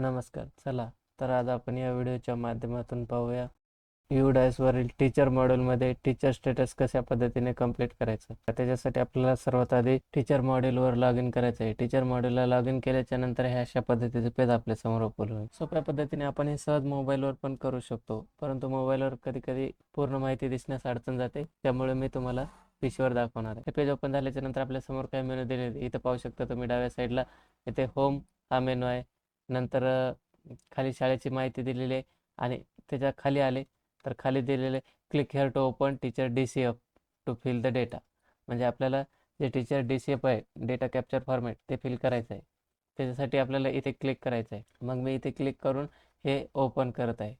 नमस्कार चला तर आज आपण या व्हिडिओच्या माध्यमातून पाहूया. युडायसवरील टीचर मॉड्यूलमध्ये टीचर स्टेटस कशा पद्धतीने कंप्लीट करायचं? त्याच्यासाठी आपल्याला सर्वात आधी टीचर मॉड्यूलवर लॉग इन करायचं आहे. टीचर मॉड्यूलला लॉग इन केल्याच्यानंतर हे अशा पद्धतीचे पेज आपल्यासमोर ओपन होईल. सोप्या पद्धतीने आपण हे सहज मोबाईलवर पण करू शकतो. परंतु मोबाईलवर कधी कधी पूर्ण माहिती दिसण्यास अडचण जाते. त्यामुळे मी तुम्हाला पीसीवर दाखवणार आहे. हे पेज ओपन झाल्याच्यानंतर आपल्यासमोर काय मेनू दिले इथं पाहू शकता तुम्ही डाव्या साईडला इथे होम हा मेनू आहे. नंतर खाली शाळेची माहिती दिलेली आहे आणि त्याच्याखाली आले तर खाली दिलेले click here to open teacher D C F to fill the data म्हणजे आपल्याला जे टीचर डी सी एफ आहे डेटा कॅप्चर फॉर्मॅट ते फिल करायचं आहे. त्याच्यासाठी आपल्याला इथे क्लिक करायचं आहे. मग मी इथे क्लिक करून हे ओपन करत आहे.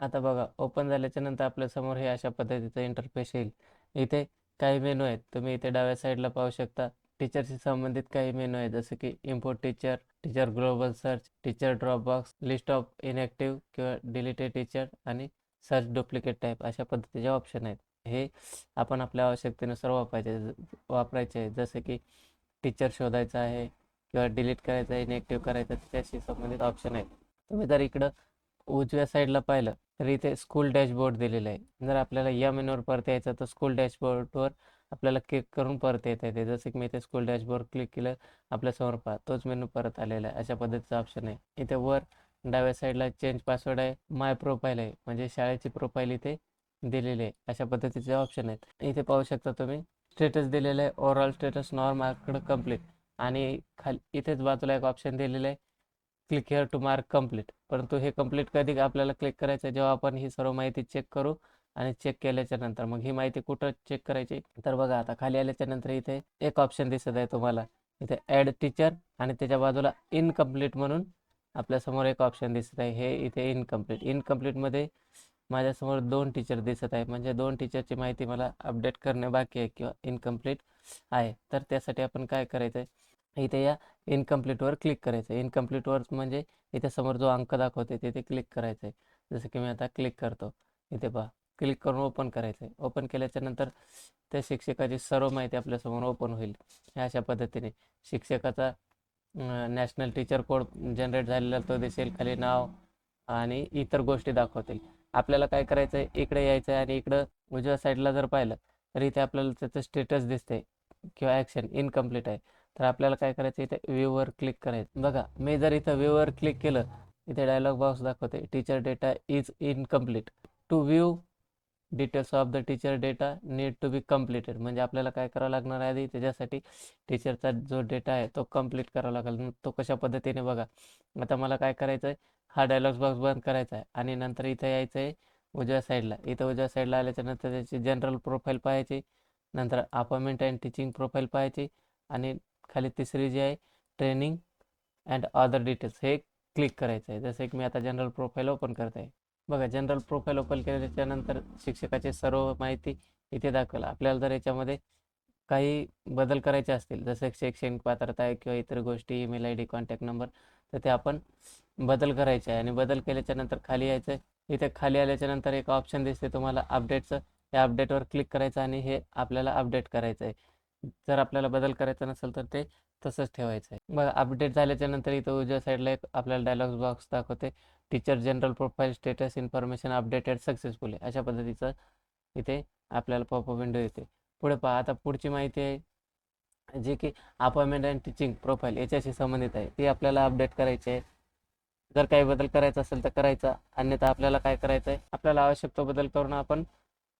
आता बघा ओपन झाल्याच्यानंतर आपल्यासमोर हे अशा पद्धतीचं इंटरफेस येईल. इथे काही मेनू आहेत तुम्ही इथे डाव्या साईडला पाहू शकता. टीचरशी संबंधित काही मेनू आहेत जसं की import teacher teacher global search teacher dropbox list of inactive किंवा डिलीटेड टीचर आणि सर्च डुप्लिकेट टाईप अशा पद्धतीचे ऑप्शन आहेत. हे आपण आपल्या आवश्यकतेनुसार वापरायचे वापरायचे आहे जसं की टीचर शोधायचं आहे किंवा डिलीट करायचं आहे इनॅक्टिव्ह करायचं आहे, त्याच्याशी संबंधित ऑप्शन आहेत. तुम्ही जर इकडं उजव्या साईडला पाहिलं तर इथे स्कूल डॅशबोर्ड दिलेलं आहे. जर आपल्याला या मेनूवर परत यायचं तर स्कूल डॅशबोर्डवर आपल्याला क्लिक करून परत येता येते. जसं की मी इथे स्कूल डॅशबोर्ड क्लिक केलं आपल्यासमोर पहा तोच मेनू परत आलेला आहे. अशा पद्धतीचा ऑप्शन आहे. इथे वर डाव्या साईडला चेंज पासवर्ड आहे. माय प्रोफाईल आहे. म्हणजे शाळेची प्रोफाईल इथे दिलेली आहे. अशा पद्धतीचे ऑप्शन आहेत. इथे पाहू शकता तुम्ही स्टेटस दिलेलं आहे. Overall status not marked complete आणि खाली इथेच बाजूला एक ऑप्शन दिलेलं आहे. Click here to mark complete परंतु हे कंप्लीट कधी आपल्याला क्लिक करायचं आहे जेव्हा आपण ही सर्व माहिती चेक करू आणि चेक केल्याच्यानंतर मग ही माहिती कुठं चेक करायची? तर बघा आता खाली आल्याच्यानंतर इथे एक ऑप्शन दिसत आहे तुम्हाला. इथे ॲड टीचर आणि त्याच्या बाजूला इनकम्प्लीट म्हणून आपल्यासमोर एक ऑप्शन दिसत आहे. हे इथे इनकम्प्लीट इनकम्प्लीटमध्ये माझ्यासमोर दोन टीचर दिसत आहे. म्हणजे दोन टीचरची माहिती मला अपडेट करणे बाकी आहे किंवा इनकम्प्लीट आहे. तर त्यासाठी आपण काय करायचं आहे इथे या इनकम्प्लीटवर क्लिक करायचं आहे इनकम्प्लीटवर म्हणजे इथे समोर जो अंक दाखवते तिथे क्लिक करायचं आहे जसं की मी आता क्लिक करतो. इथे पहा. क्लिक करून ओपन करायचं आहे ओपन केल्याच्यानंतर त्या शिक्षकाची सर्व माहिती आपल्यासमोर ओपन होईल. ह्या अशा पद्धतीने शिक्षकाचा नॅशनल टीचर कोड जनरेट झालेला तो दिसेल खाली नाव आणि इतर गोष्टी दाखवतील. आपल्याला काय करायचं आहे इकडे यायचं आहे आणि इकडं उजव्या साईडला जर पाहिलं तर इथे आपल्याला त्याचं स्टेटस दिसते किंवा ॲक्शन इनकम्प्लीट आहे. तर आपल्याला काय करायचं इथे व्ह्यूवर क्लिक करायचं. बघा मी जर इथं व्ह्यूवर क्लिक केलं इथे डायलॉग बॉक्स दाखवते teacher data is incomplete to view details of the teacher data need to be completed म्हणजे आपल्याला काय करावं लागणार आहे आधी? त्याच्यासाठी टीचरचा जो डेटा आहे तो कंप्लीट करावा लागेल. तो कशा पद्धतीने बघा? आता मला काय करायचं आहे हा डायलॉग बॉक्स बंद करायचा आहे. आणि नंतर इथं यायचं आहे उजव्या साईडला इथं उजव्या साईडला आल्याच्यानंतर त्याची जनरल प्रोफाईल पाहायची. नंतर अपॉइंटमेंट अँड टीचिंग प्रोफाईल पाहायची. आणि खाली तिसरी जी आहे ट्रेनिंग अँड अदर डिटेल्स हे क्लिक करायचं आहे जसं की मी आता जनरल प्रोफाईल ओपन करत आहे बघा जनरल प्रोफाईल ओपन केल्याच्यानंतर शिक्षकाची सर्व माहिती इथे दाखवेल. आपल्याला जर याच्यामध्ये काही बदल करायचे असतील जसं शैक्षणिक पात्रता आहे किंवा इतर गोष्टी email I D contact number तर ते आपण बदल करायचे आहे. आणि बदल केल्याच्यानंतर खाली यायचं आहे. इथे खाली आल्याच्यानंतर एक ऑप्शन दिसते तुम्हाला अपडेटचं या अपडेटवर क्लिक करायचं आणि हे आपल्याला अपडेट करायचं आहे. जर आपल्याला बदल करायचा नसेल तर ते तसंच ठेवायचं आहे. बघा अपडेट झाल्याच्यानंतर इथं उजव्या साईडला एक आपल्याला डायलॉग बॉक्स दाखवते. Teacher general profile status information updated successfully अशा पद्धतीचं इथे आपल्याला पॉपअप विंडो येते. पुढे पहा आता पुढची माहिती आहे जे की अपॉइंटमेंट अँड टीचिंग प्रोफाईल याच्याशी संबंधित आहे. ती आपल्याला अपडेट करायची आहे. जर काही बदल करायचा असेल तर करायचा अन्यथा आपल्याला काय करायचं आहे आपल्याला आवश्यक तो बदल करून आपण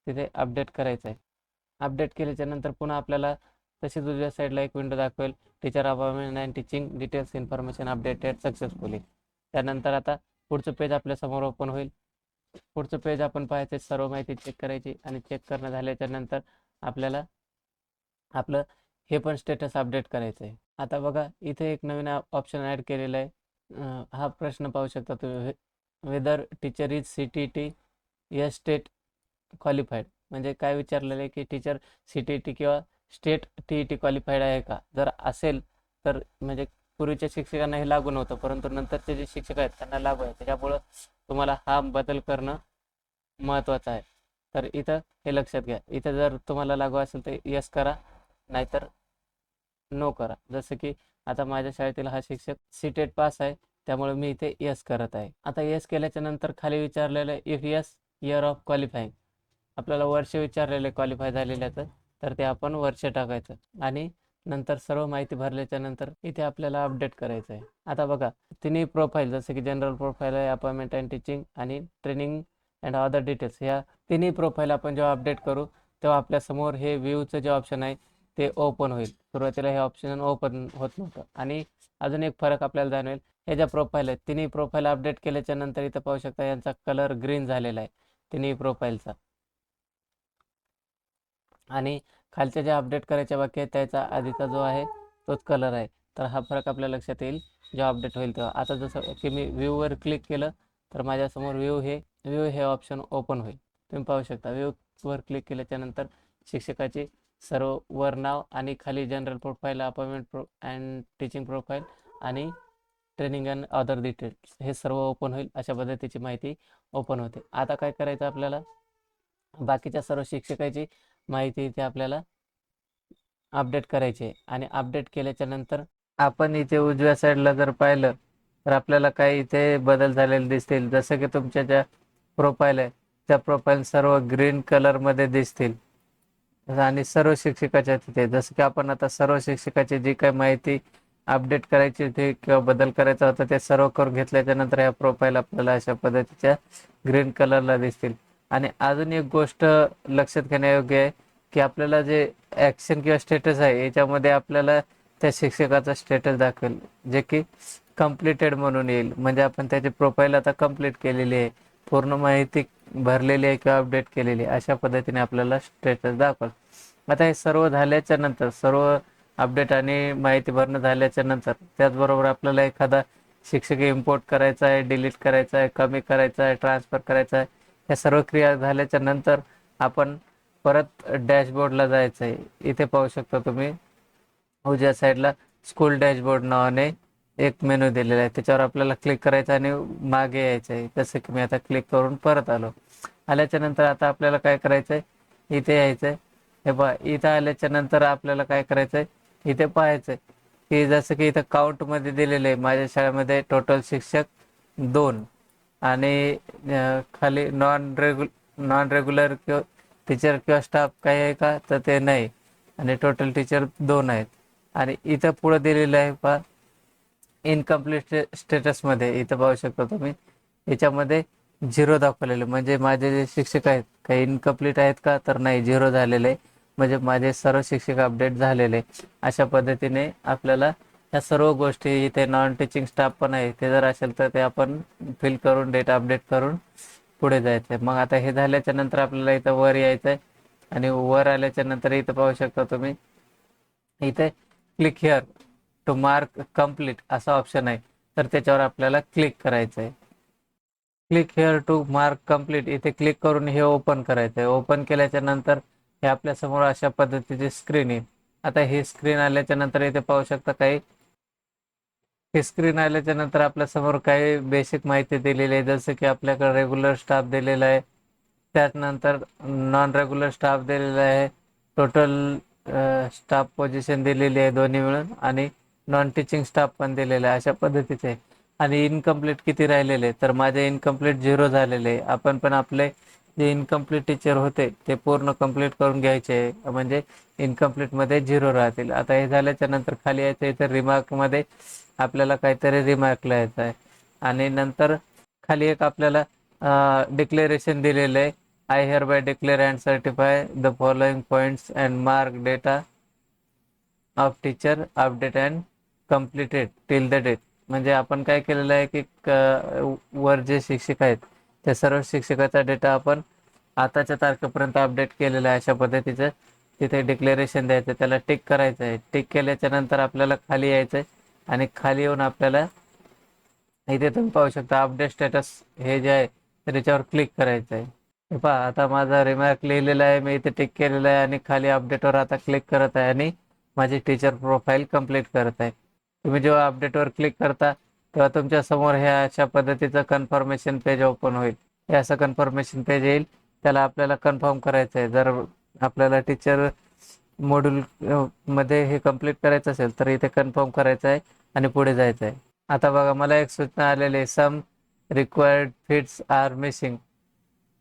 तिथे अपडेट करायचं आहे अपडेट केल्याच्यानंतर पुन्हा आपल्याला तशीच उजव्या साईडला एक विंडो दाखवेल. Teacher appointment and teaching details information updated successfully त्यानंतर आता पुढचं पेज आपल्यासमोर ओपन होईल. पुढचं पेज आपण पाहायचं सर्व माहिती चेक करायची आणि चेक करणं झाल्याच्यानंतर आपल्याला आपलं हे पण स्टेटस अपडेट करायचं आहे आता बघा इथे एक नवीन ऑप्शन ॲड केलेला आहे. हा प्रश्न पाहू शकता तुम्ही. Whether teacher is C T T S state qualified म्हणजे काय विचारलेलं आहे की टीचर सी टी टी किंवा state T E T qualified आहे का? जर असेल तर म्हणजे पूर्वीच्या शिक्षकांना हे लागू नव्हतं परंतु नंतरचे जे शिक्षक आहेत त्यांना लागू आहे. त्याच्यामुळं तुम्हाला हा बदल करणं महत्त्वाचं आहे. तर इथं हे लक्षात घ्या. इथं जर तुम्हाला लागू असेल तर यस करा नाहीतर नो करा. जसं की आता माझ्या शाळेतील हा शिक्षक सीटेट पास आहे त्यामुळे मी इथे यस करत आहे. आता यस केल्याच्यानंतर खाली विचारलेलं if yes year of qualifying आपल्याला वर्ष विचारलेले क्वालिफाय झालेल्याचं. तर ते आपण वर्ष टाकायचं. आणि नंतर सर्व माहिती भरल्याच्या नंतर इथे आपल्याला अपडेट करायचं आहे आता बघा तिन्ही प्रोफाईल जसं की जनरल प्रोफाईल आहे अपॉइंटमेंट अँड टीचिंग आणि ट्रेनिंग अँड अदर डिटेल्स ह्या तिन्ही प्रोफाईल आपण जेव्हा अपडेट करू तेव्हा आपल्यासमोर हे व्ह्यूचं जे ऑप्शन आहे ते ओपन होईल. सुरुवातीला हे ऑप्शन ओपन होत नव्हतं. आणि अजून एक फरक आपल्याला जाणवेल हे ज्या प्रोफाईल आहेत तिन्ही प्रोफाईल अपडेट केल्याच्यानंतर इथं पाहू शकता यांचा कलर ग्रीन झालेला आहे तिन्ही प्रोफाईलचा आणि खालच्या ज्या अपडेट करायच्या बाकी आहेत त्याचा आधीचा जो आहे तोच कलर आहे. तर हा फरक आपल्या लक्षात येईल जेव्हा अपडेट होईल तेव्हा. आता जसं की मी व्ह्यूवर क्लिक केलं तर माझ्यासमोर व्ह्यू हे व्ह्यू हे ऑप्शन ओपन होईल. तुम्ही पाहू शकता व्ह्यूवर क्लिक केल्याच्यानंतर शिक्षकाचे सर्व वर नाव आणि खाली general profile appointment pro and teaching profile आणि ट्रेनिंग अँड अदर डिटेल्स हे सर्व ओपन होईल अशा पद्धतीची माहिती ओपन होते. आता काय करायचं आपल्याला? बाकीच्या सर्व शिक्षकाची माहिती इथे आपल्याला अपडेट करायची आहे. आणि अपडेट केल्याच्यानंतर आपण इथे उजव्या साईडला जर पाहिलं तर आपल्याला काही इथे बदल झालेले दिसतील. जसं की तुमच्या ज्या प्रोफाईल आहे त्या प्रोफाईल सर्व ग्रीन कलरमध्ये दिसतील. आणि सर्व शिक्षकाच्या तिथे जसं की आपण आता सर्व शिक्षकाची जी काही माहिती अपडेट करायची होती किंवा बदल करायचा होता ते सर्व करून घेतल्याच्या नंतर ह्या प्रोफाईल आपल्याला अशा पद्धतीच्या ग्रीन कलरला दिसतील. आणि अजून एक गोष्ट लक्षात घेण्यायोग्य आहे की आपल्याला जे ॲक्शन किंवा स्टेटस आहे याच्यामध्ये आपल्याला त्या शिक्षकाचा स्टेटस दाखवेल. जे की कम्प्लिटेड म्हणून येईल. म्हणजे आपण त्याची प्रोफाईल आता कंप्लीट केलेली आहे. पूर्ण माहिती भरलेली आहे किंवा अपडेट केलेली आहे. अशा पद्धतीने आपल्याला स्टेटस दाखवेल. आता हे सर्व झाल्याच्यानंतर सर्व अपडेट आणि माहिती भरणं झाल्याच्यानंतर त्याचबरोबर आपल्याला एखादा शिक्षक इम्पोर्ट करायचा आहे डिलीट करायचा आहे कमी करायचा आहे ट्रान्सफर करायचा आहे या सर्व क्रिया झाल्याच्यानंतर आपण परत डॅशबोर्डला जायचं आहे इथे पाहू शकता तुम्ही. उजव्या साईडला स्कूल डॅशबोर्ड नावाने एक मेनू दिलेला आहे. त्याच्यावर आपल्याला क्लिक करायचं आणि मागे यायचं आहे जसं की मी आता क्लिक करून परत आलो. आल्याच्यानंतर आता आपल्याला काय करायचं आहे इथे यायचं आहे हे पहा इथं आल्याच्यानंतर आपल्याला काय करायचं आहे इथे पाहायचं आहे की जसं की इथं काउंटमध्ये दिलेलं आहे. माझ्या शाळेमध्ये टोटल शिक्षक दोन. आणि खाली नॉन रेग्यु नॉन रेग्युलर किंवा टीचर किंवा स्टाफ काही आहे का? तर ते नाही. आणि टोटल टीचर दोन आहेत. आणि इथं पुढं दिलेलं आहे पहा. इनकम्प्लीट स्टेटसमध्ये इथं पाहू शकता तुम्ही. याच्यामध्ये झिरो दाखवलेले. म्हणजे माझे जे शिक्षक आहेत काही इनकम्प्लीट आहेत का? तर नाही झिरो झालेले म्हणजे माझे सर्व शिक्षक अपडेट झालेले अशा पद्धतीने आपल्याला ह्या सर्व गोष्टी इथे नॉन टीचिंग स्टाफ पण आहे. ते जर असेल तर ते आपण फिल करून डेटा अपडेट करून पुढे जायचं आहे मग आता हे झाल्याच्यानंतर आपल्याला इथं वर यायचं आहे आणि वर आल्याच्यानंतर इथं पाहू शकता तुम्ही. इथे click here to mark complete असा ऑप्शन आहे. तर त्याच्यावर आपल्याला क्लिक करायचं आहे click here to mark complete इथे क्लिक करून हे ओपन करायचं आहे ओपन केल्याच्यानंतर हे आपल्यासमोर अशा पद्धतीची स्क्रीन येईल आता ही स्क्रीन आल्याच्यानंतर इथे पाहू शकता काही हे स्क्रीन आल्याच्यानंतर आपल्यासमोर काही बेसिक माहिती दिलेली आहे. जसं की आपल्याकडे रेग्युलर स्टाफ दिलेला आहे. त्यानंतर नॉन रेग्युलर स्टाफ दिलेला आहे. टोटल स्टाफ पोझिशन दिलेली आहे दोन्ही मिळून आणि नॉन टीचिंग स्टाफ पण दिलेला आहे अशा पद्धतीचे आहे. आणि इनकम्प्लीट किती राहिलेले तर माझे इनकम्प्लीट झिरो झालेले आहे. आपण पण आपले जे इनकम्प्लीट टीचर होते ते पूर्ण कंप्लीट करून घ्यायचे म्हणजे इनकम्प्लीटमध्ये झिरो राहतील. आता हे झाल्याच्यानंतर खाली यायचं इथं रिमार्कमध्ये आपल्याला काहीतरी रिमार्क लिहायचं आहे. आणि नंतर खाली एक आपल्याला डिक्लेरेशन दिलेलं आहे. I hereby declare and certify the following points and mark data of teacher update and completed till the date म्हणजे आपण काय केलेलं आहे की वर जे शिक्षक आहेत त्या सर्व शिक्षकाचा डेटा आपण आताच्या तारखेपर्यंत अपडेट केलेला आहे अशा पद्धतीचं. तिथे डिक्लेरेशन द्यायचं त्याला टिक करायचं आहे. टिक केल्याच्यानंतर आपल्याला खाली यायचं आहे. आणि खाली येऊन आपल्याला इथे तुम्ही पाहू शकता अपडेट स्टेटस हे जे आहे त्याच्यावर क्लिक करायचं आहे. हे पहा आता माझा रिमार्क लिहिलेला आहे मी इथे टिक केलेला आहे आणि खाली अपडेटवर आता क्लिक करत आहे आणि माझी टीचर प्रोफाईल कंप्लीट करत आहे. तुम्ही जेव्हा अपडेटवर क्लिक करता तेव्हा तुमच्यासमोर हे अशा पद्धतीचं कन्फर्मेशन पेज ओपन होईल. हे असं कन्फर्मेशन पेज येईल त्याला आपल्याला कन्फर्म करायचं आहे. जर आपल्याला टीचर मॉड्यूल मध्ये हे कंप्लीट करायचं असेल तर इथे कन्फर्म करायचं आहे आणि पुढे जायचं आहे. आता बघा मला एक सूचना आलेली आहे some required fits are missing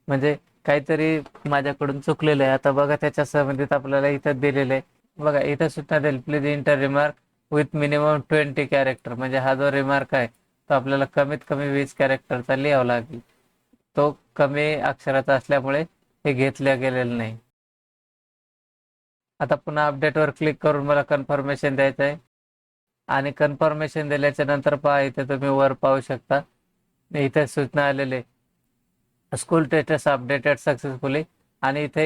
म्हणजे काहीतरी माझ्याकडून चुकलेलं आहे. आता बघा त्याच्या संबंधित आपल्याला इथं दिलेलं आहे. बघा इथं सूचना देईल please enter remark with minimum twenty character म्हणजे हा जो रिमार्क आहे तो आपल्याला कमीत कमी वीस कॅरेक्टरचा लिहावा लागेल. तो कमी अक्षराचा असल्यामुळे हे घेतल्या गेलेलं नाही. आता पुन्हा अपडेटवर क्लिक करून मला कन्फर्मेशन द्यायचं आहे. आणि कन्फर्मेशन दिल्याच्या नंतर पहा इथे तुम्ही वर पाहू शकता. इथे सूचना आलेले स्कूल स्टेटस अपडेटेड सक्सेसफुली आणि इथे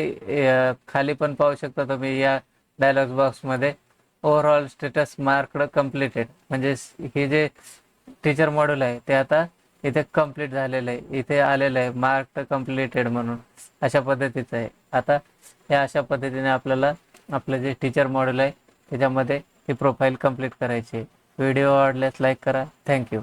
खाली पण पाहू शकता तुम्ही या डायलॉग बॉक्समध्ये ओव्हरऑल स्टेटस मार्कड कम्प्लिटेड म्हणजे हे जे टीचर मॉड्यूल आहे ते आता इथे कंप्लीट झालेलं आहे. इथे आलेलं आहे मार्क कम्प्लिटेड म्हणून. अशा पद्धतीचं आहे. आता या अशा पद्धतीने आपल्याला आपलं जे टीचर मॉड्यूल आहे त्याच्यामध्ये ही प्रोफाईल कंप्लीट करायची आहे. व्हिडिओ आवडल्यास लाईक करा. थँक्यू